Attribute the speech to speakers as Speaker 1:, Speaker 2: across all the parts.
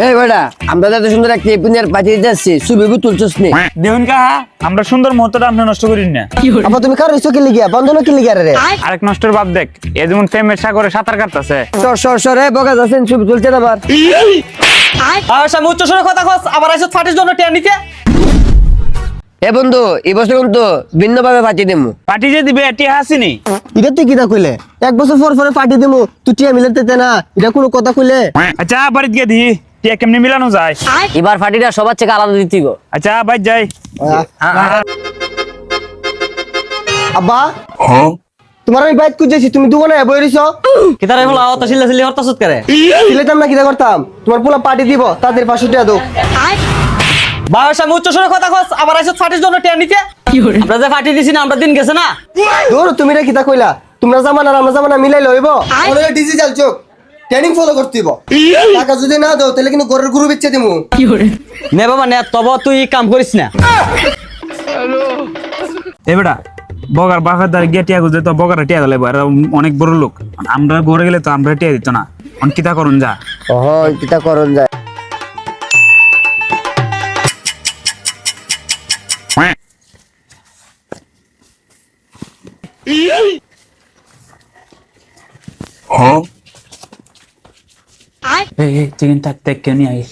Speaker 1: এই বেটা আমরা তো এত সুন্দর একটা এপিনিয়ার পাঠিয়ে যাচ্ছি সুবিবু তুলছস নি?
Speaker 2: দেখুন কাহা আমরা সুন্দর মুহূর্তটা আপনি নষ্ট করিন না।
Speaker 3: আবার তুমি কার কি লিগিয়া বন্ধন কি লিগিয়া রে?
Speaker 2: আরেক নষ্টের বাপ দেখ এ যেমন প্রেমের সাগরে সাঁতার কাটতেছে।
Speaker 1: সর সর সর এই বকা যাচ্ছেন ছবি তুলছেন আবার।
Speaker 4: আর স্বামী উচ্চ স্বরে কথা কস আবার আইসো ফাটির জন্য টিয়া নিতে।
Speaker 1: এ বন্ধু এই বছর কিন্তু ভিন্ন ভাবে পাঠিয়ে দেবো
Speaker 2: পার্টি যে দিবে এটি হাসিনি
Speaker 3: এটা তুই কিটা কইলে? এক বছর পর পরে পার্টি দিমু তুই টিয়া মিলাতে না এটা কোনো কথা কইলে?
Speaker 2: আচ্ছা বাড়িতে গিয়ে দিই টিয়া কেমনি মিলানো যায়?
Speaker 5: এবার ফাটিটা সবার থেকে আলাদা দিতে গো।
Speaker 2: আচ্ছা যাই।
Speaker 3: আব্বা তোমার আমি বাইক খুঁজেছি তুমি দোকানে বই রইছো।
Speaker 4: কিতারে বলা অত সিল্লা সিল্লি হরতা সুত করে?
Speaker 3: সিলেতাম না করতাম? তোমার পোলা পার্টি দিব তাদের পাঁচশো টাকা দো
Speaker 4: বাবার স্বামী উচ্চ স্বরে কথা কস আবার ফাটির জন্য টিয়া নিতে। আমরা যে ফাটি দিছি না আমরা দিন গেছে না।
Speaker 3: দূর তুমি রে কিটা কইলা? তোমরা জামানা আর আমরা জামানা মিলাই লইব। ওরে ডিজিটাল চোখ। ট্রেনিং ফলো করতে দিব টাকা যদি না দাও তাহলে কিন্তু গরের গুরু বিচ্ছে দিমু।
Speaker 4: নে বাবা নে তব তুই কাম করিস না।
Speaker 2: এ বেটা বগার বাঘার দ্বারা গিয়ে টিয়া গুজে তো বগারা টিয়া এরা অনেক বড় লোক। আমরা ঘরে গেলে তো আমরা টিয়া দিত না। অনেক কিতা করুন যা।
Speaker 1: ওহ কিতা করন যায়
Speaker 2: এই এই চিকেন থাক থাক কেউ নিয়ে আগে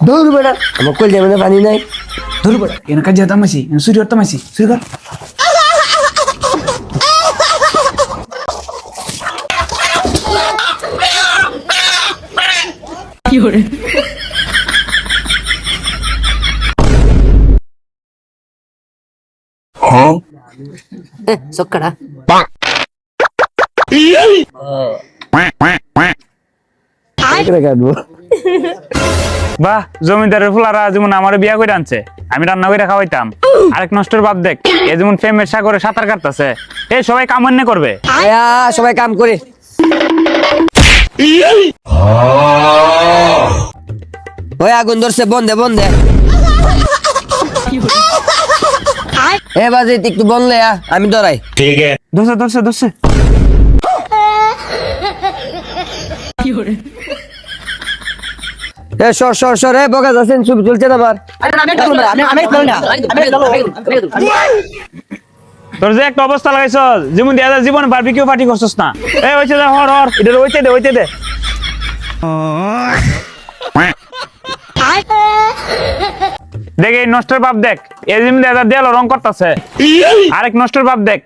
Speaker 1: দূর বেটা আমার কল যাবে না পানি নাই
Speaker 2: ধরু বেটা এনে কাজে তামাসি সূর্য তামাসি সূর্য কর
Speaker 5: চক্কাটা
Speaker 1: কেটে কাটবো
Speaker 2: বাহ জমিদারের ফুলারা যেমন আমার বিয়া করে আনছে আমি রান্না করে খাওয়াইতাম। আরেক নষ্টের বাপ দেখ এ যেমন প্রেমের সাগরে সাঁতার কাটতেছে এ সবাই কামান্য করবে।
Speaker 1: আয়া সবাই কাম করে। ওই আগুন ধরছে বন্ধে বন্ধে এ বাজে একটু বললে আমি ধরাই।
Speaker 2: ধরছে ধরছে ধরছে।
Speaker 1: এ সর সর সর এ আবার।
Speaker 2: তোর যে একটা অবস্থা লাগাইছ যেমন দিয়া যায় জীবনে বারবিকিউ পার্টি করছস না। এই হইছে দে হর হর। এটা হইতে দে হইতে দে। দেখ এই নষ্টের বাপ দেখ এ যেমন দাদা দেয়াল রং করতেছে। আরেক নষ্টের বাপ দেখ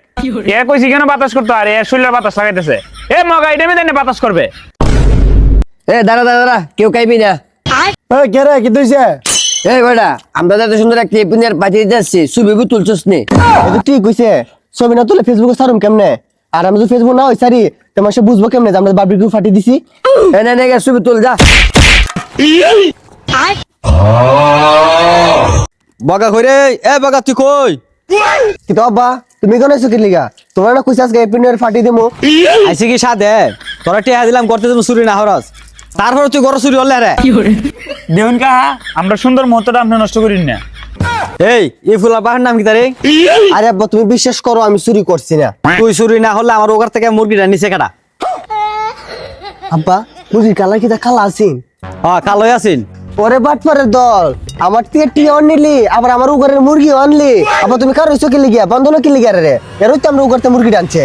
Speaker 2: এ কইছি কেন বাতাস করতো আর এ শরীরের বাতাস লাগাইতেছে। এ মগা এটা মেয়ে দেনে বাতাস করবে।
Speaker 1: এ দাঁড়া দাঁড়া দাঁড়া কেউ খাইবি না।
Speaker 3: এই কে রে কি তুইছে
Speaker 1: এই বেটা আমরা তো সুন্দর একটা এপিনিয়ার পাঠিয়ে যাচ্ছি সুবিবু তুলছস নি।
Speaker 3: এটা ঠিক কইছে ছবি না তুলে ফেসবুকে ছাড়ুম কেমনে? আর আমি যদি ফেসবুক না হই সারি তোমার সে বুঝব কেমনে যে আমরা বারবিকিউ ফাটি দিছি?
Speaker 1: এ নে নে গে, ছবি তুল যা।
Speaker 4: বগা কইরে এ বগা তুই কই?
Speaker 3: আব্বা তুমি কেন আইছো কি লিগা? তোমার না আজকে এপিনিয়ার ফাটি দিমু
Speaker 4: আইসি কি সাদে? তোরা টিয়া দিলাম করতে তুমি চুরি না হরস। তারপরে তুই গরো চুরি হলে রে।
Speaker 2: কাহা আমরা সুন্দর মুহূর্তটা আপনি নষ্ট করিন না।
Speaker 4: এই এই ফুলা বাহার নাম কি তারে?
Speaker 3: আরে আব্বা তুমি বিশ্বাস করো আমি চুরি করছি না।
Speaker 4: তুই চুরি না হলে আমার ওখান থেকে মুরগিটা নিচে কাটা।
Speaker 3: আব্বা মুরগির কালার কি তা কালা আছিন
Speaker 4: হ্যাঁ কালোই আছিন
Speaker 3: ওরে বাটপারের দল। আমার থেকে টি অন নিলি আবার আমার উগারের মুরগি আনলি আবার তুমি কার রইছো কিলি লিগিয়া, বন্ধন কি লিগিয়া রে? এর তো আমরা উগারতে মুরগি আনছে